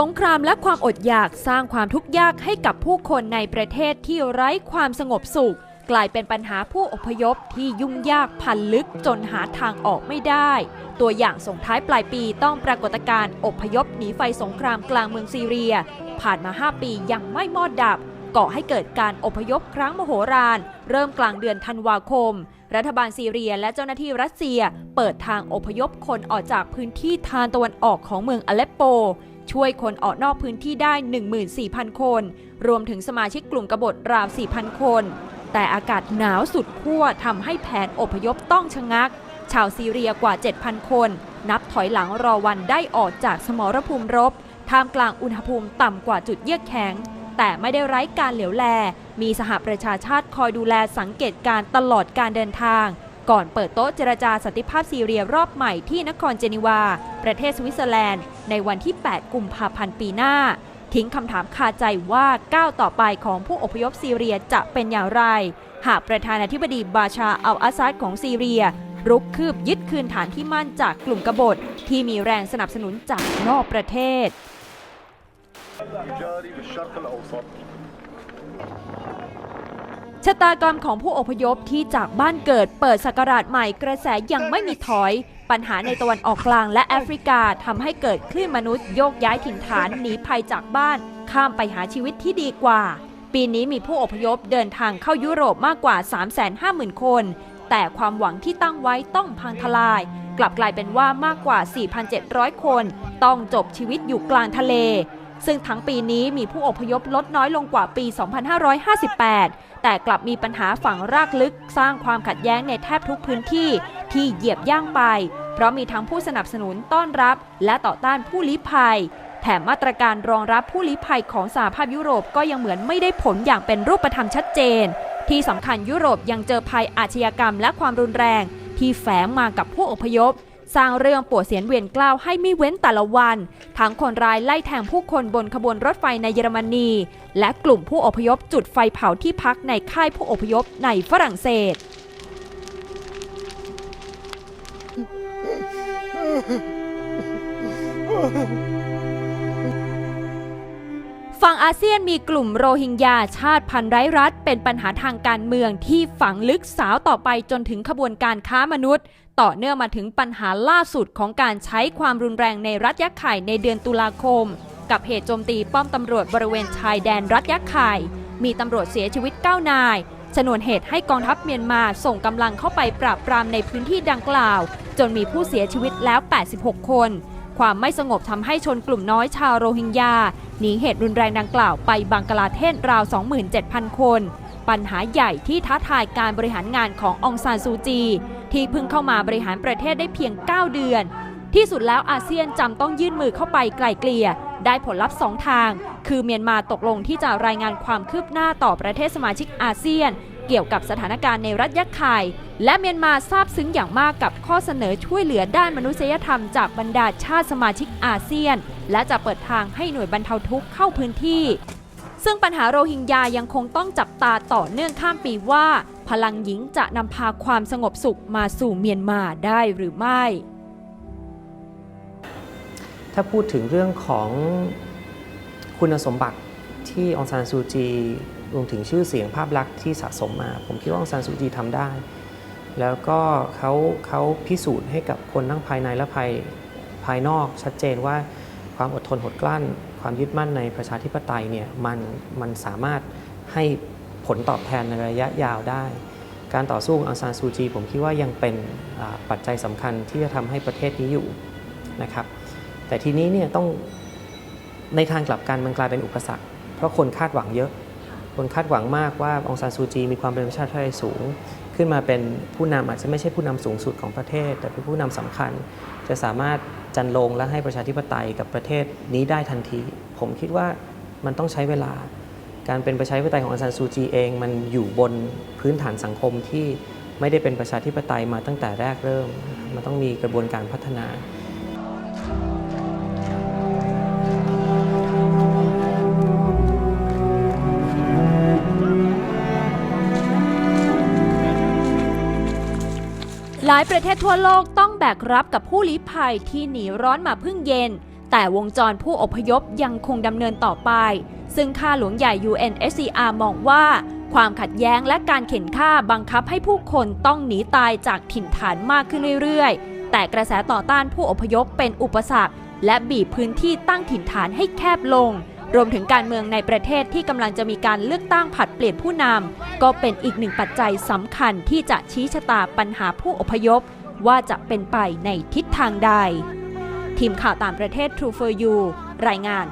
สงครามและความอดอยากสร้างความทุกข์ยากให้กับผู้คนในประเทศที่ไร้ความสงบสุข กลายเป็นปัญหาผู้อพยพที่ยุ่งยากพันลึกจนหาทางออกไม่ได้ ตัวอย่างส่งท้ายปลายปีต้องปรากฏการณ์อพยพหนีไฟสงครามกลางเมืองซีเรีย ผ่านมา 5 ปียังไม่มอดดับก่อให้เกิดการอพยพครั้งมโหฬารเริ่มกลางเดือนธันวาคม รัฐบาลซีเรียและเจ้าหน้าที่รัสเซีย เปิดทางอพยพคนออกจากพื้นที่ทางตะวันออกของเมืองอเลปโป ช่วยคนออกนอกพื้นที่ได้ 14,000 คน รวมถึงสมาชิกกลุ่มกบฏราว 4,000 คน แต่อากาศหนาวสุดขั้วทำให้แผนอพยพต้องชะงัก ชาวซีเรียกว่า 7,000 คน นับถอยหลังรอวันได้ออกจากสมรภูมิรบ ท่ามกลางอุณหภูมิต่ำกว่าจุดเยือกแข็ง แต่ไม่ได้ไร้การเหลียวแล มีสหประชาชาติคอยดูแลสังเกตการตลอดการเดินทาง ก่อนเปิดโต๊ะเจรจาสันติภาพซีเรียรอบใหม่ที่นครเจนีวา ประเทศสวิตเซอร์แลนด์ ในวันที่ 8 กุมภาพันธ์ปีหน้า ทิ้งคำถามคาใจว่าก้าวต่อไปของผู้อพยพซีเรียจะเป็นอย่างไร หากประธานาธิบดีบาชาเอาอาซัดของซีเรีย รุกคืบยึดคืนฐานที่มั่นจากกลุ่มกบฏที่มีแรงสนับสนุนจากนอกประเทศ ชะตากรรมของผู้อพยพที่จากบ้านเกิดเปิดศักราชใหม่กระแสยังไม่มีถอย ปัญหาในตะวันออกกลางและแอฟริกาทำให้เกิดคลื่นมนุษย์โยกย้ายถิ่นฐานหนีภัยจากบ้าน ข้ามไปหาชีวิตที่ดีกว่า ปีนี้มีผู้อพยพเดินทางเข้ายุโรปมากกว่า 350,000 คน แต่ความหวังที่ตั้งไว้ต้องพังทลาย กลับกลายเป็นว่ามากกว่า 4,700 คน ต้องจบชีวิตอยู่กลางทะเล ซึ่งทั้งปีนี้มีผู้อพยพลดน้อยลงกว่าปี 2558 แต่กลับมีปัญหาฝังรากลึก สร้างความขัดแย้งในแทบทุกพื้นที่ที่เหยียบย่างไป เพราะมีทั้งผู้สนับสนุนต้อนรับ และต่อต้านผู้ลี้ภัย แถมมาตรการรองรับผู้ลี้ภัยของสหภาพยุโรปก็ยังเหมือนไม่ได้ผลอย่างเป็นรูปธรรมชัดเจน ที่สำคัญยุโรปยังเจอภัยอาชญากรรมและความรุนแรง ที่แฝงมากับผู้อพยพ สร้างเรื่องปวดเสียนเวียนกล้าวให้ไม่เว้นแต่ละวัน ทั้งคนร้ายไล่แทงผู้คนบนขบวนรถไฟในเยอรมนี และกลุ่มผู้อพยพจุดไฟเผาที่พักในค่ายผู้อพยพในฝรั่งเศส ฝั่งอาเซียนมีกลุ่มโรฮิงญาชาติพันธุ์ไร้รัฐ เป็นปัญหาทางการเมืองที่ฝังลึกสาวต่อไปจนถึงขบวนการค้ามนุษย์ ต่อเนื่องมาถึงปัญหาล่าสุดของการใช้ความรุนแรงในรัฐยักษ์ไข่ในเดือนตุลาคม กับเหตุโจมตีป้อมตำรวจบริเวณชายแดนรัฐยักษ์ไข่ มีตำรวจเสียชีวิต 9 นายชนวนเหตุให้กองทัพเมียนมาส่งกำลังเข้าไปปราบปรามในพื้นที่ดังกล่าว จนมีผู้เสียชีวิตแล้ว 86 คน ความไม่สงบทำให้ชนกลุ่มน้อยชาวโรฮิงญาหนีเหตุรุนแรงดังกล่าวไปบังกลาเทศราว 27,000 คน ปัญหาใหญ่ที่ท้าทายการบริหารงานขององซานซูจี ที่เพิ่งเข้ามาบริหารประเทศได้เพียง 9 เดือน ที่สุดแล้วอาเซียนจำต้องยื่นมือเข้าไปไกล่เกลี่ย ได้ผลลัพธ์สองทาง คือเมียนมาตกลงที่จะรายงานความคืบหน้าต่อประเทศสมาชิกอาเซียน เกี่ยวกับสถานการณ์ในรัฐยักษ์ไข่และเมียนมาซาบซึ้งอย่างมากกับข้อเสนอช่วยเหลือด้านมนุษยธรรมจากบรรดาชาติสมาชิกอาเซียน และจะเปิดทางให้หน่วยบรรเทาทุกข์เข้าพื้นที่ซึ่งปัญหาโรฮิงญายังคงต้องจับตาต่อเนื่องข้ามปีว่า พลังหญิงจะนำพาความสงบสุขมาสู่เมียนมาได้หรือไม่ ถ้าพูดถึงเรื่องของคุณสมบัติที่องซานซูจีรวมถึงชื่อเสียงภาพลักษณ์ที่สะสมมา ผมคิดว่าองซานซูจีทำได้ แล้วก็เขาเขาพิสูจน์ให้กับคนทั้งภายในและภายภายนอกชัดเจนว่าความอดทนหดกลั้น ความยึดมั่นในประชาธิปไตยเนี่ยมันมันสามารถให้ ผลตอบแทนในระยะยาวได้ การต่อสู้ขององซานซูจีผมคิดว่ายังเป็นปัจจัยสำคัญที่จะทำให้ประเทศนี้อยู่นะครับแต่ทีนี้เนี่ยต้องในทางกลับกันมันกลายเป็นอุปสรรค เพราะคนคาดหวังเยอะ คนคาดหวังมากว่าองซานซูจีมีความเป็นประชาธิปไตยสูง ขึ้นมาเป็นผู้นำอาจจะไม่ใช่ผู้นำสูงสุดของประเทศ แต่เป็นผู้นำสำคัญ จะสามารถจันลงและให้ประชาธิปไตยกับประเทศนี้ได้ทันที ผมคิดว่ามันต้องใช้เวลา การเป็นประชาธิปไตยขององซานซูจีเองมันอยู่บนพื้นฐานสังคมที่ไม่ได้เป็นประชาธิปไตยมาตั้งแต่แรกเริ่ม มันต้องมีกระบวนการพัฒนาหลายประเทศทั่วโลกต้องแบกรับกับผู้ลี้ภัยที่หนีร้อนมาพึ่งเย็น แต่วงจรผู้อพยพยังคงดำเนินต่อไป ซึ่งข้าหลวงใหญ่ UNSCR มองว่า ความขัดแย้งและการเข็นฆ่าบังคับให้ผู้คนต้องหนีตายจากถิ่นฐานมากขึ้นเรื่อยๆ แต่กระแสต่อต้านผู้อพยพเป็นอุปสรรค และบีบพื้นที่ตั้งถิ่นฐานให้แคบลง รวมถึงการเมืองในประเทศที่กำลังจะมีการเลือกตั้งผัดเปลี่ยนผู้นำก็เป็นอีกหนึ่งปัจจัยสำคัญที่จะชี้ชะตาปัญหาผู้อพยพ ว่าจะเป็นไปในทิศทางใด ทีมข่าวต่างประเทศ True for You รายงาน